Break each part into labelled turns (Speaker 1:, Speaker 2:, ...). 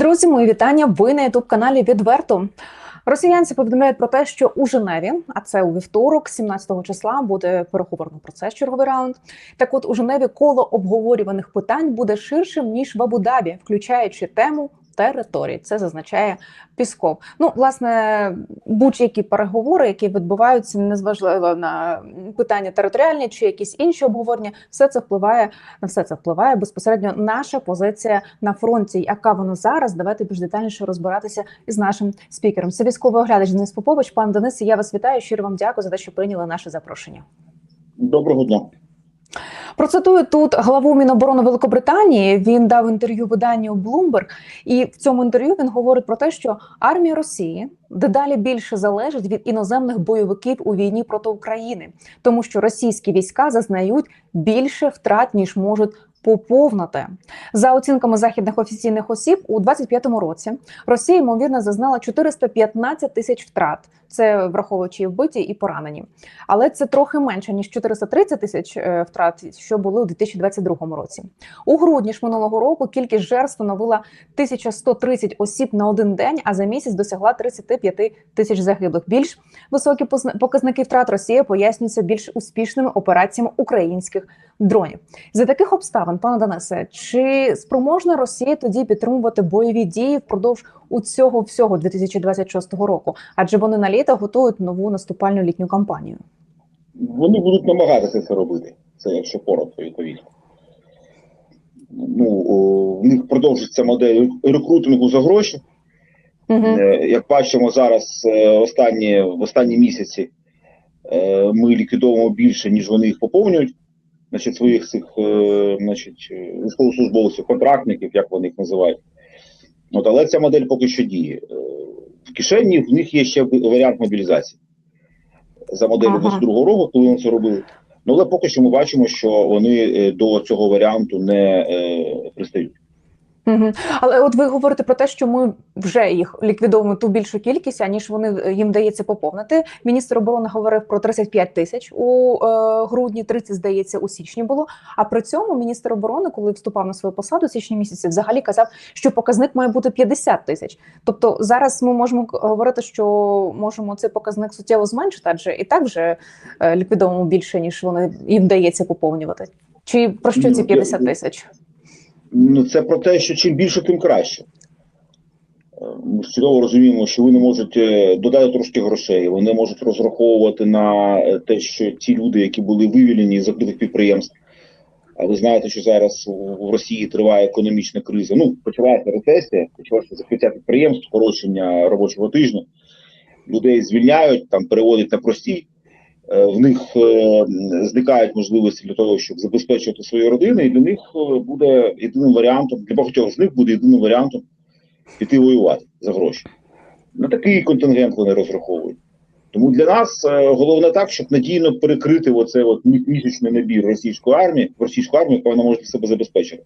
Speaker 1: Друзі, мої вітання. Ви на ютуб каналі відверто. Росіянці повідомляють про те, що у Женеві, а це у вівторок, 17 числа, буде переговорний процес, черговий раунд. Так, от у Женеві коло обговорюваних питань буде ширшим ніж в Абу-Дабі, включаючи тему територій. Це зазначає Пісков. Ну, власне, будь-які переговори, які відбуваються, незважливо на питання територіальні чи якісь інші обговорення, все це впливає на все це впливає безпосередньо наша позиція на фронті. Яка вона зараз? Давайте більш детальніше розбиратися із нашим спікером. Це військовий оглядач Денис Попович. Пан Денис, я вас вітаю. Щиро вам дякую за те, що прийняли наше запрошення.
Speaker 2: Доброго дня.
Speaker 1: Процитую тут главу Міноборони Великобританії. Він дав інтерв'ю виданню Bloomberg, і в цьому інтерв'ю він говорить про те, що армія Росії дедалі більше залежить від іноземних бойовиків у війні проти України, тому що російські війська зазнають більше втрат ніж можуть. Поповнити за оцінками західних офіційних осіб у 25-му році Росія ймовірно зазнала 415 тисяч втрат. Це враховуючи вбиті і поранені, але це трохи менше ніж 430 тисяч е, втрат, що були у 2022 році. У грудні ж минулого року кількість жертв становила 1130 осіб на один день, а за місяць досягла 35 тисяч загиблих. Більш високі показники втрат Росії пояснюються більш успішними операціями українських дронів. За таких обставин, пане Денисе, чи спроможна Росія тоді підтримувати бойові дії впродовж у цього всього 2026 року? Адже вони на літо готують нову наступальну літню кампанію.
Speaker 2: Вони будуть намагатися це робити. Це якщо коротко відповідно. Ну, о, в них продовжиться модель рекрутингу за гроші.
Speaker 1: Угу.
Speaker 2: Е, Як бачимо зараз, е, останні, в останні місяці е, ми ліквідовуємо більше, ніж вони їх поповнюють. Значить, своїх цих е, значить, е, військовослужбовців, контрактників, як вони їх називають. От, але ця модель поки що діє. Е, В кишені в них є ще варіант мобілізації за моделлю
Speaker 1: Ага.
Speaker 2: 22 року, коли вони це робили. Ну, але поки що ми бачимо, що вони е, до цього варіанту не е, пристають.
Speaker 1: Угу. Але от ви говорите про те, що ми вже їх ліквідовуємо ту більшу кількість, аніж вони їм дається поповнити. Міністр оборони говорив про 35 тисяч у е, грудні, 30, здається, у січні було. А при цьому міністр оборони, коли вступав на свою посаду січні місяці, взагалі казав, що показник має бути 50 тисяч. Тобто зараз ми можемо говорити, що можемо цей показник суттєво зменшити, адже і так вже е, ліквідовуємо більше, ніж вони їм дається поповнювати. Чи про що
Speaker 2: Ну,
Speaker 1: ці
Speaker 2: я-
Speaker 1: 50 тисяч?
Speaker 2: Ну, це про те, що чим більше, тим краще. Е, Ми чудово розуміємо, що вони можуть е, додати трошки грошей, вони можуть розраховувати на е, те, що ті люди, які були вивільнені з закритих підприємств. А ви знаєте, що зараз у Росії триває економічна криза. Ну, почалася рецесія, почалося закриття підприємств, скорочення робочого тижня. Людей звільняють, там переводять на прості. Е, В них е, зникають можливості для того, щоб забезпечувати свої родини, і для них е, буде єдиним варіантом, для багатьох з них буде єдиним варіантом піти воювати за гроші. На такий контингент вони розраховують. Тому для нас головне так, щоб надійно перекрити оцей от місячний набір російської армії, в російську армію, яка вона може себе забезпечити.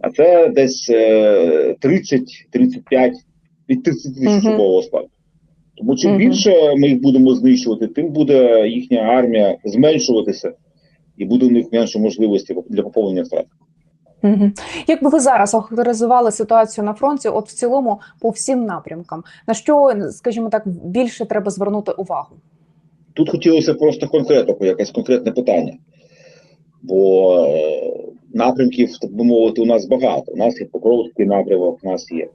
Speaker 2: А це десь е, 30-35 від 30 тисяч особового складу. Тому чим більше ми їх будемо знищувати, тим буде їхня армія зменшуватися, і буде в них менше можливості для поповнення втрат.
Speaker 1: Угу. Як би ви зараз охарактеризували ситуацію на фронті, от в цілому по всім напрямкам, на що, скажімо так, більше треба звернути увагу?
Speaker 2: Тут хотілося просто конкретику, якесь конкретне питання. Бо е, напрямків, так би мовити, у нас багато. У нас є Покровський напрямок, у нас є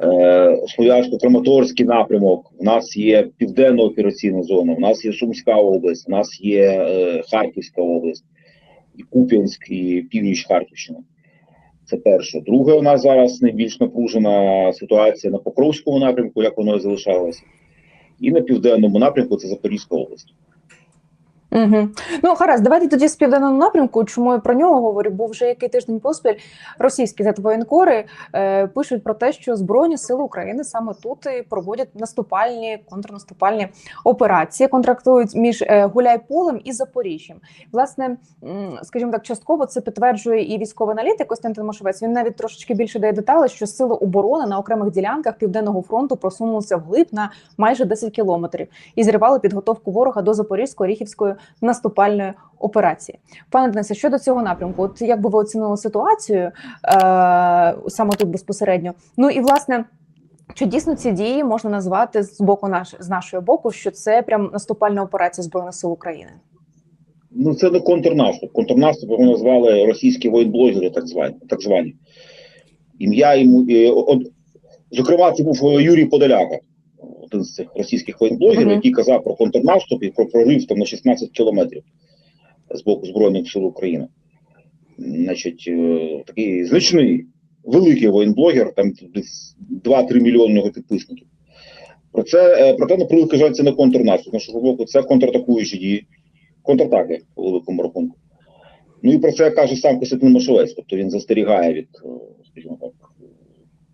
Speaker 2: Слов'янсько-Краматорський напрямок, у нас є Південна операційна зона, у нас є Сумська область, у нас є е, Харківська область, і Куп'янськ, і північ Харківщина. Це перше. Друге, у нас зараз найбільш напружена ситуація на Покровському напрямку, як воно і залишалося. І на південному напрямку це Запорізька область.
Speaker 1: Угу. Ну гаразд, давайте тоді з південного напрямку. Чому я про нього говорю? Бо вже який тиждень поспіль російські воєнкори е, пишуть про те, що збройні сили України саме тут і проводять наступальні контрнаступальні операції, контрактують між е, Гуляйполем і Запоріжжям. Власне, м, скажімо так, частково це підтверджує і військовий аналітик Костянтин Мошовець. Він навіть трошечки більше дає деталі, що сили оборони на окремих ділянках південного фронту просунулися вглиб на майже 10 кілометрів і зривали підготовку ворога до Запорізької, Ріхівської наступальної операції. Пане Денисе, щодо цього напрямку, от як би ви оцінили ситуацію е, саме тут безпосередньо? Ну і власне. Чи дійсно ці дії можна назвати з боку наш з нашого боку, що це прям наступальна операція збройних сил України?
Speaker 2: Ну це не контрнаступ. Контрнаступ його назвали російські воєнблогери, так звані. Так звані. Ім'я йому е, от, зокрема, це був Юрій Подоляка, один з цих російських воєнблогерів,
Speaker 1: Мгм.
Speaker 2: який казав про контрнаступ і про прорив там на 16 кілометрів з боку Збройних сил України. Значить, е, такий значний, великий воєнблогер, там десь 2-3 мільйони його підписників. Про це, е, проте, на превеликий жаль, це не контрнаступ. Нашого боку, це контратакуючі дії, контратаки по великому рахунку. Ну і про це каже сам Костянтин Машовець, тобто він застерігає від, е, скажімо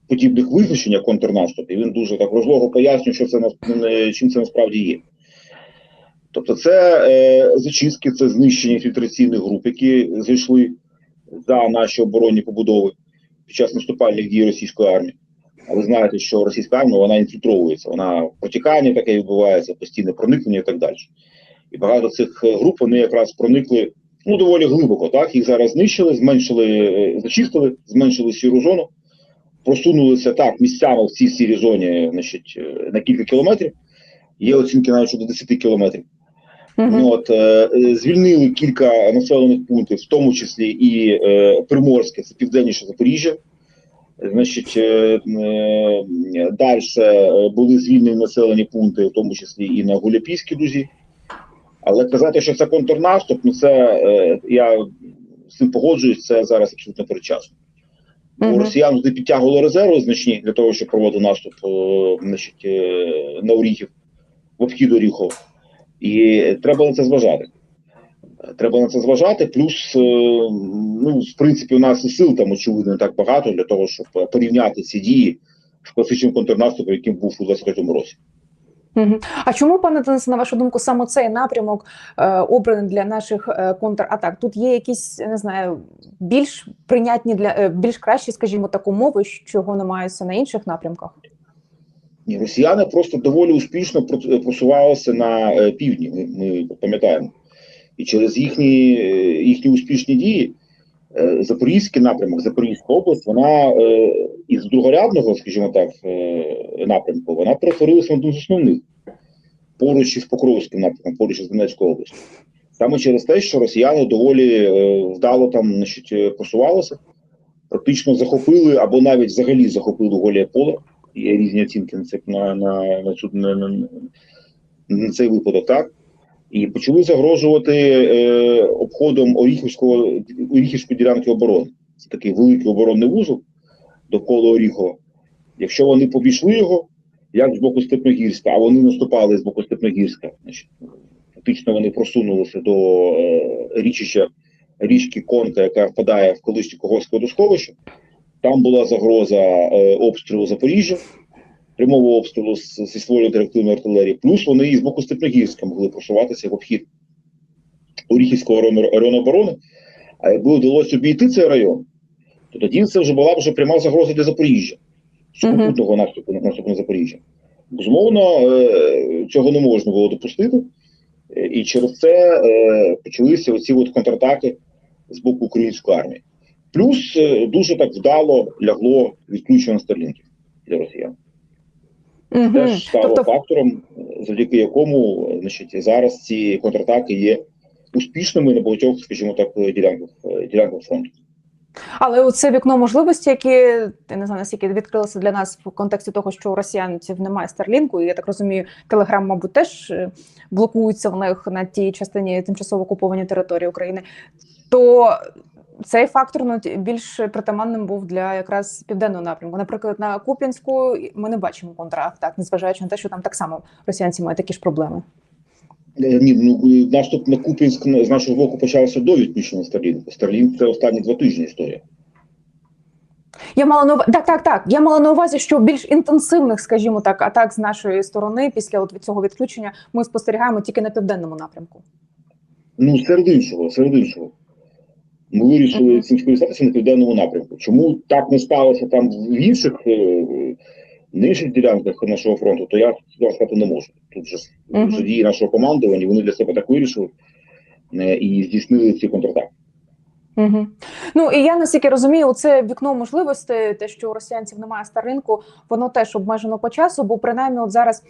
Speaker 2: подібних визначень як контрнаступ, і він дуже так розлого пояснює, що це чим це насправді є. Тобто, це е, зачистки, це знищення фільтраційних груп, які зайшли за наші оборонні побудови під час наступальних дій російської армії. А ви знаєте, що російська армія вона інфільтровується, вона протікання таке відбувається, постійне проникнення і так далі. І багато цих е, груп вони якраз проникли ну доволі глибоко. Так їх зараз знищили, зменшили, е, зачистили, зменшили сіру зону, просунулися так місцями в цій сірій зоні, значить, е, на кілька кілометрів. Є оцінки навіть що до 10 кілометрів.
Speaker 1: Мгм.
Speaker 2: Ну, от, е, е, звільнили кілька населених пунктів, в тому числі і е, Приморське, це південніше Запоріжжя. Значить, е, е, далі були звільнені населені пункти, в тому числі і на Гуляпійській дузі. Але казати, що це контрнаступ, ну це е, я з цим погоджуюсь, це зараз абсолютно передчасно. Бо
Speaker 1: Мгм.
Speaker 2: росіян туди підтягували резерви значні для того, щоб проводити наступ е, значить, е, на Оріхів в обхід Оріхова. І треба на це зважати. Треба на це зважати. Плюс, е, ну, в принципі, у нас і сил там, очевидно, не так багато для того, щоб порівняти ці дії з класичним контрнаступом, яким був у 23-му році.
Speaker 1: А чому, пане Денисе, на вашу думку, саме цей напрямок е, обраний для наших е, контратак? Тут є якісь не знаю, більш прийнятні для е, більш кращі, скажімо так, умови, чого немає на інших напрямках?
Speaker 2: Ні, росіяни просто доволі успішно просувалися на е, півдні. Ми, ми пам'ятаємо. І через їхні, е, їхні успішні дії е, Запорізький напрямок, Запорізька область, вона е, із другорядного, скажімо так, е, напрямку, вона перетворилася на один з основних поруч із Покровським напрямком, поруч із Донецькою областю. Саме через те, що росіяни доволі е, вдало там значить, е, просувалися, практично захопили або навіть взагалі захопили голє поле. Є різні оцінки на це на, на, на, на, на цей випадок, так? І почали загрожувати е, обходом Оріхівського Оріхівської ділянки оборони. Це такий великий оборонний вузол довкола Оріхова. Якщо вони побійшли його, як з боку Степногірська, а вони наступали з боку Степногірська, значить, фактично вони просунулися до е, річища річки Конка, яка впадає в колишнє Когорське водосховище. Там була загроза е, обстрілу Запоріжжя, прямого обстрілу зі стволів реактивної артилерії. Плюс вони і з боку Степногірська могли просуватися в обхід Оріхівського району, району оборони. А якби вдалося обійти цей район, то тоді це вже була вже пряма загроза для Запоріжжя, сухопутного наступу, наступу на Запоріжжя. Безумовно, е, цього не можна було допустити. І через це е, почалися оці от контратаки з боку української армії. Плюс е, дуже так вдало лягло відключення старлінків для росіян.
Speaker 1: Угу.
Speaker 2: Теж стало
Speaker 1: Тобто,
Speaker 2: фактором, завдяки якому значить, зараз ці контратаки є успішними на багатьох, скажімо так, ділянках, е, ділянках фронту.
Speaker 1: але це вікно можливості, які я не знаю, наскільки відкрилося для нас в контексті того, що у росіянців немає старлінку, і я так розумію, телеграм, мабуть, теж е, блокується в них на тій частині тимчасово окупованої території України. То цей фактор ну, більш притаманним був для якраз південного напрямку. Наприклад, на Куп'янську ми не бачимо контратак, незважаючи на те, що там так само росіянці мають такі ж проблеми.
Speaker 2: Е, Ні, ну е, наступ на Купінськ на- з нашого боку почався до відключення Старлінку. Старлінк це останні два тижні історія.
Speaker 1: Я мала на увазі, так, так, так. Я мала на увазі, що більш інтенсивних, скажімо так, атак з нашої сторони після от цього відключення ми спостерігаємо тільки на південному напрямку.
Speaker 2: Ну, серед іншого, серед іншого. Ми вирішили скористатися на південному напрямку. Чому так не сталося там в інших, е, на інших ділянках нашого фронту, то я цього сказати не можу. Тут же
Speaker 1: Мгм.
Speaker 2: вже дії нашого командування, вони для себе так вирішили. е, і здійснили ці контратаки.
Speaker 1: Угу. Ну і я наскільки розумію, це вікно можливостей, те, що у росіянців немає старинку, воно теж обмежено по часу, бо принаймні от зараз.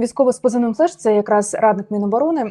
Speaker 1: Військовий з позивним флеш, це якраз радник Міноборони,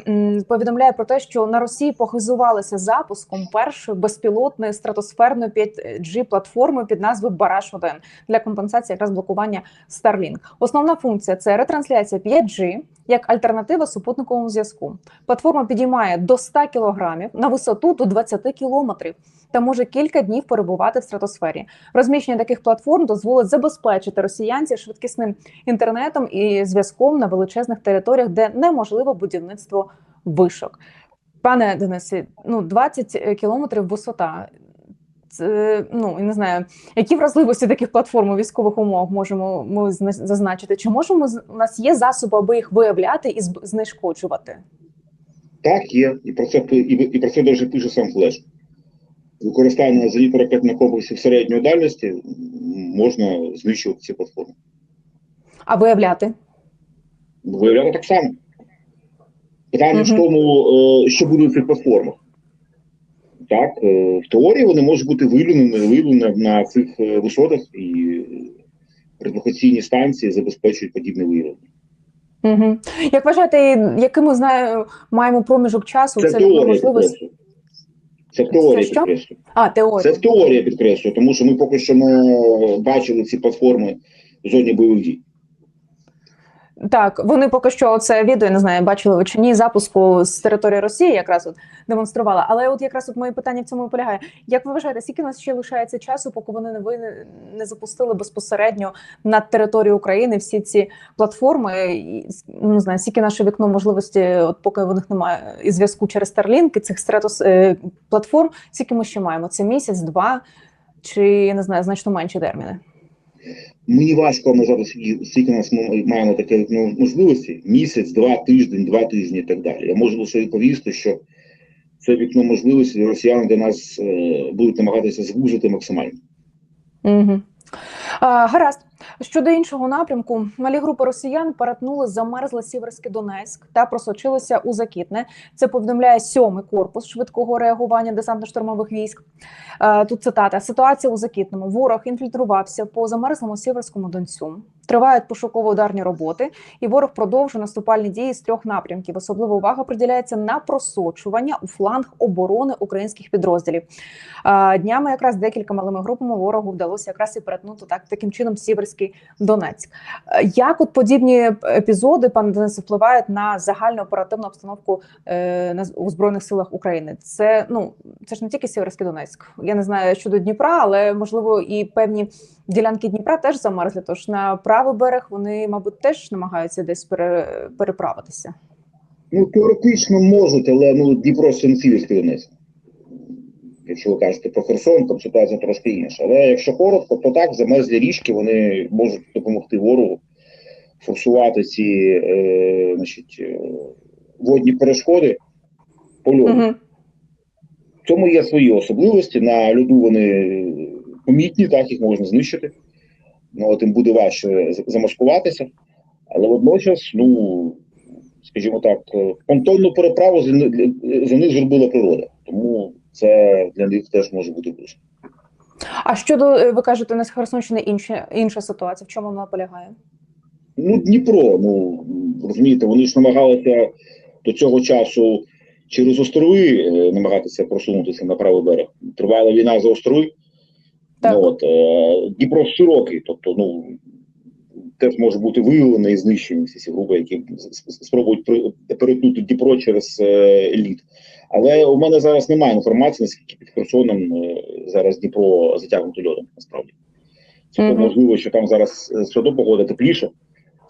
Speaker 1: повідомляє про те, що на Росії похизувалися запуском першої безпілотної стратосферної 5G платформи під назвою Бараш 1 для компенсації якраз блокування Starlink. Основна функція це ретрансляція 5G як альтернатива супутниковому зв'язку. Платформа підіймає до 100 кілограмів на висоту до 20 кілометрів та може кілька днів перебувати в стратосфері. Розміщення таких платформ дозволить забезпечити росіянців швидкісним інтернетом і зв'язком на величезних територіях, де неможливо будівництво вишок. Пане Денисе, ну 20 кілометрів висота. Це, ну я не знаю, які вразливості таких платформ у військових умовах можемо ми зазначити? Чи можемо у нас є засоби, аби їх виявляти і знешкоджувати?
Speaker 2: Так, є, і про це і, і про це дуже пише сам флеш. Використання зенітно-ракетних комплексів середньої дальності можна знищувати ці платформи.
Speaker 1: А виявляти?
Speaker 2: Виявляти так само. Питання в тому, е, що буде в цих платформах. Так, е, в теорії вони можуть бути виявлені, виявлені на цих е, висотах, і радіолокаційні станції забезпечують подібне виявлення.
Speaker 1: Угу. Як вважаєте, який ми знаю, маємо проміжок часу?
Speaker 2: Це
Speaker 1: Це
Speaker 2: теорія підкреслюю. Це теорія
Speaker 1: що?
Speaker 2: підкреслюю.
Speaker 1: А, теорія.
Speaker 2: Це в теорія підкреслюю, тому що ми поки що не бачили ці платформи в зоні бойових дій.
Speaker 1: Так, вони поки що це відео, я не знаю, бачили ви чи ні, запуску з території Росії якраз от демонструвала. Але от якраз от моє питання в цьому і полягає. Як ви вважаєте, скільки у нас ще лишається часу, поки вони не ви не запустили безпосередньо на територію України всі ці платформи? І, ну, не знаю, скільки наше вікно можливості, от поки в них немає і зв'язку через Starlink, цих стратос е, платформ, скільки ми ще маємо? Це місяць, два чи я не знаю, значно менші терміни?
Speaker 2: Мені важко назвати, скільки, нас ми маємо таке ну, можливості: місяць, два тиждень, два тижні і так далі. Я можу лише відповісти, що це вікно можливості росіяни до нас е, будуть намагатися звужити максимально.
Speaker 1: Угу. А, гаразд. Щодо іншого напрямку, малі групи росіян перетнули замерзле Сіверський Донецьк та просочилися у Закітне. Це повідомляє сьомий корпус швидкого реагування десантно-штурмових військ. Тут цитата: ситуація у Закітному. Ворог інфільтрувався по замерзлому Сіверському Донцю. Тривають пошуково-ударні роботи, і ворог продовжує наступальні дії з трьох напрямків. Особлива увага приділяється на просочування у фланг оборони українських підрозділів. Днями якраз декілька малими групами ворогу вдалося якраз і перетнути так таким чином Сіверський Донецьк. Е, Як от подібні епізоди, пане Денисе, впливають на загальну оперативну обстановку е, на у збройних силах України? Це ну це ж не тільки Сіверський Донецьк. Я не знаю щодо Дніпра, але можливо і певні ділянки Дніпра теж замерзли. Тож на правий берег вони, мабуть, теж намагаються десь пере, переправитися.
Speaker 2: Ну, теоретично можуть, але ну, Дніпро Сіверський Донецьк. Якщо ви кажете про Херсон, там ситуація трошки інша. Але якщо коротко, то так, замерзлі річки вони можуть допомогти ворогу форсувати ці е, значить, е, водні перешкоди по льоду.
Speaker 1: Угу.
Speaker 2: В цьому є свої особливості. На льоду вони помітні, так їх можна знищити. Ну, от їм буде важче замаскуватися. Але водночас, ну, скажімо так, е, понтонну переправу за них зробила природа. Тому це для них теж може бути плюс.
Speaker 1: А щодо е, ви кажете, на Херсонщини інша інша ситуація. В чому вона полягає?
Speaker 2: Ну, Дніпро, ну розумієте, вони ж намагалися до цього часу через острови е, намагатися просунутися на правий берег. Тривала війна за острови.
Speaker 1: Так.
Speaker 2: Ну, от, е, Дніпро широкий, тобто, ну теж може бути виявлені і знищені всі ці групи, які спробують перетнути Дніпро через е, лід. Але у мене зараз немає інформації, наскільки під Херсоном е, зараз Дніпро затягнуто льодом, насправді. Цілком
Speaker 1: Мгм.
Speaker 2: можливо, що там зараз е, все одно погода тепліше.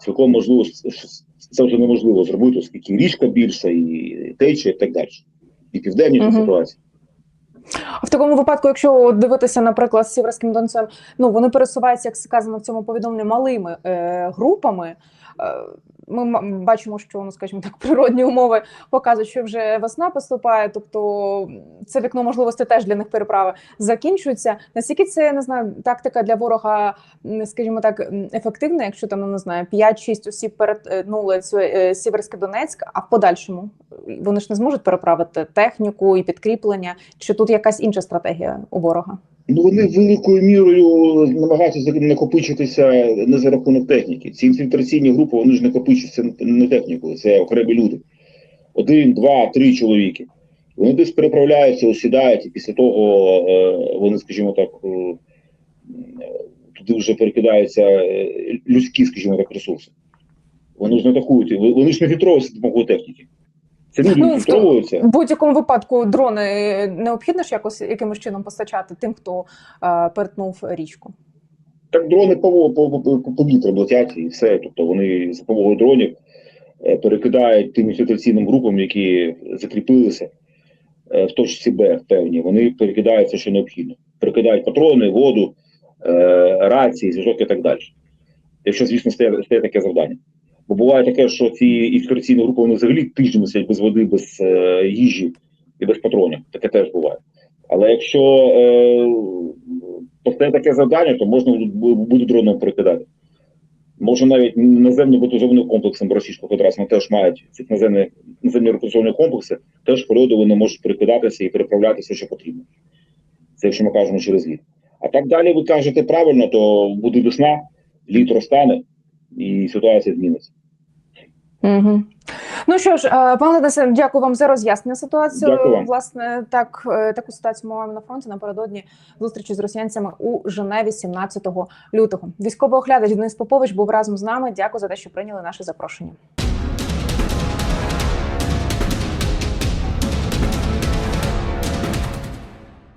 Speaker 2: Цілком можливо, що це вже неможливо зробити, оскільки річка більша, і течія, і так далі. І південніша
Speaker 1: Мгм.
Speaker 2: ситуація.
Speaker 1: В такому випадку, якщо дивитися, наприклад, з сіверським донцем, ну вони пересуваються, як сказано в цьому повідомленні, малими е, групами. Е, ми бачимо, що ну, скажімо так, природні умови показують, що вже весна поступає. Тобто це вікно можливостей теж для них переправи закінчується. Наскільки це не знаю, тактика для ворога, скажімо так, ефективна, якщо там ну, не знаю, 5-6 осіб перетнули цю е, Сіверський Донецьк, а в подальшому вони ж не зможуть переправити техніку і підкріплення. Чи тут якась інша стратегія у ворога?
Speaker 2: Ну вони великою мірою намагаються накопичитися не за рахунок техніки. Ці інфільтраційні групи вони ж накопичуються не технікою, це окремі люди. Один, два, три чоловіки. Вони десь переправляються, осідають, і після того е, вони, скажімо так, е, туди вже перекидаються е, людські, скажімо так, ресурси. Вони ж не атакують, вони ж не фільтруються з допомогою техніки. Це люди
Speaker 1: Ну, в. В будь-якому випадку дрони необхідно ж якось якимось чином постачати тим, хто е, перетнув річку.
Speaker 2: Так дрони по, по, по, по повітря летять і все. Тобто вони з допомогою дронів е, перекидають тим інфільтраційним групам, які закріпилися е, в точці Б певні, вони перекидають все, що необхідно. Перекидають патрони, воду, е, рації, зв'язок і так далі. Якщо, звісно, стає, стає таке завдання. Бо буває таке, що ці інфільтраційні групи вони взагалі тиждень сидять без води, без е, їжі і без патронів. Таке теж буває. Але якщо е, постає таке завдання, то можна буде дроном перекидати. Може навіть наземно ботизованим комплексом Російської Федерації вони теж мають ці наземні, наземні ротаційні комплекси, теж періоди вони можуть перекидатися і переправлятися, що потрібно. Це якщо ми кажемо через літ. А так далі ви кажете правильно, то буде весна, літ розтане і ситуація зміниться.
Speaker 1: Угу. Ну що ж, е, пане Денисе, дякую вам за роз'яснення ситуації.
Speaker 2: Дякую.
Speaker 1: Власне, так е, таку ситуацію ми маємо на фронті напередодні зустрічі з росіянцями у Женеві 17 лютого. Військовий оглядач Денис Попович був разом з нами. Дякую за те, що прийняли наше запрошення.